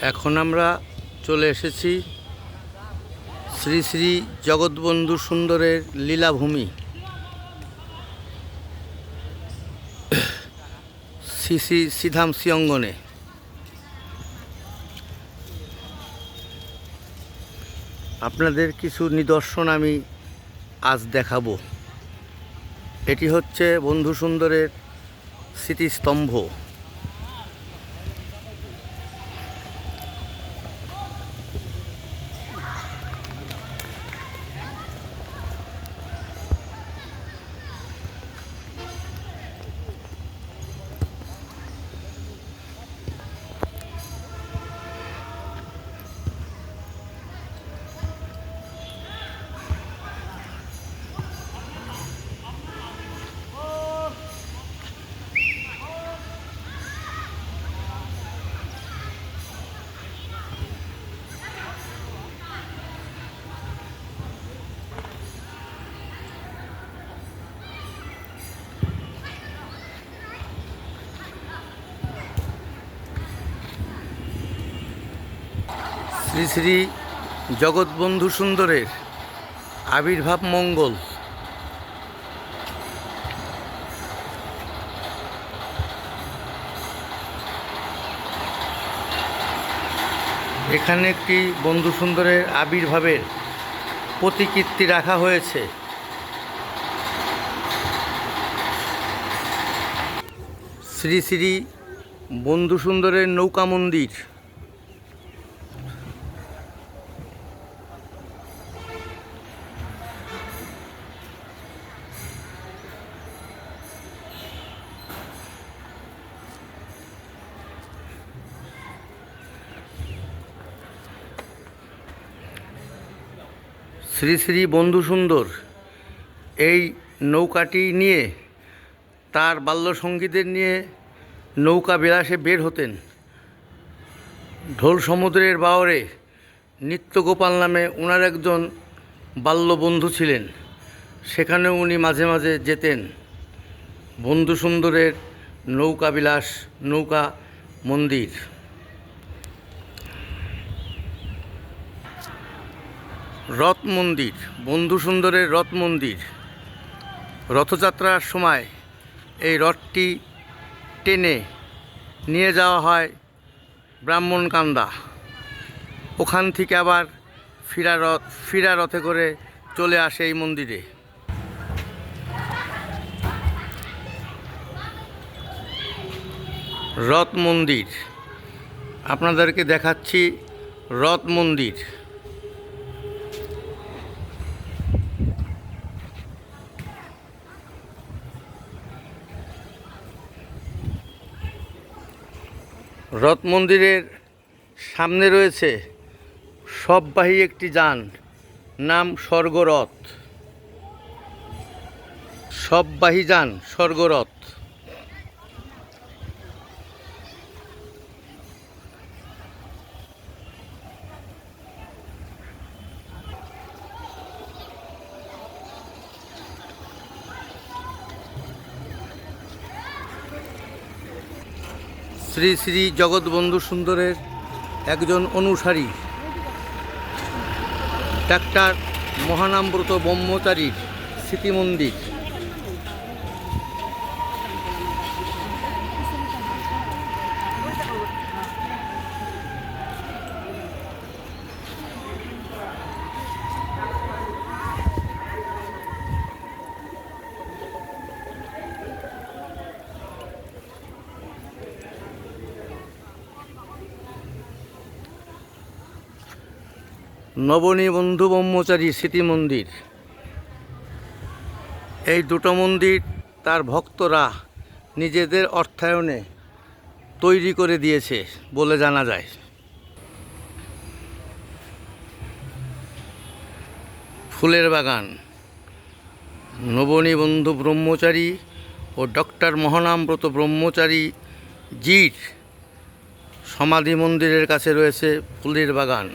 এখন আমরা চলে এসেছি শ্রী শ্রী জগৎবন্ধু সুন্দরের লীলাভূমি। শ্রী শ্রী সিধাম অঙ্গনে আপনাদের কিছু নিদর্শন আমি আজ দেখাবো। এটি হচ্ছে বন্ধু সুন্দরের স্মৃতিস্তম্ভ। শ্রী শ্রী জগৎবন্ধু সুন্দরের আবির্ভাব মঙ্গল। এখানে একটি বন্ধু সুন্দরের আবির্ভাবের প্রতিকৃতি রাখা হয়েছে। শ্রী শ্রী বন্ধু সুন্দরের নৌকা মন্দির। শ্রী শ্রী বন্ধু সুন্দর, এই নৌকাটি নিয়ে, তার বাল্যসঙ্গীদের নিয়ে নৌকা বিলাসে বের হতেন। ঢোল সমুদ্রের বাওরে নিত্যগোপাল নামে ওনার একজন বাল্য বন্ধু ছিলেন। সেখানেও উনি মাঝে মাঝে যেতেন। বন্ধু সুন্দরের নৌকা বিলাস, নৌকা মন্দির। রথ মন্দির বন্ধু সুন্দরের রথ মন্দির রথযাত্রার সময় এই রথটি টেনে নিয়ে যাওয়া হয় ব্রাহ্মণকান্দা। ওখান থেকে আবার ফিরা রথ, ফিরা রথে করে চলে আসে এই মন্দিরে। রথ মন্দির আপনাদেরকে দেখাচ্ছি রথ মন্দির রথ মন্দিরের সামনে রয়েছে সববাহী একটি যান নাম স্বর্গরথ। সববাহী যান স্বর্গরথ। শ্রী শ্রী জগৎবন্ধু সুন্দরের একজন অনুসারী ডাক্তার মহানামব্রত ব্রহ্মচারীর স্মৃতি মন্দির নবনী বন্ধু ব্রহ্মচারী স্মৃতি মন্দির। এই দুটো মন্দির তার ভক্তরা নিজেদের অর্থায়নে তৈরি করে দিয়েছে বলে জানা যায়। ফুলের বাগান নবনী বন্ধু ব্রহ্মচারী ও ডক্টর মহানামব্রত ব্রহ্মচারী জির সমাধি মন্দিরের কাছে রয়েছে ফুলের বাগান।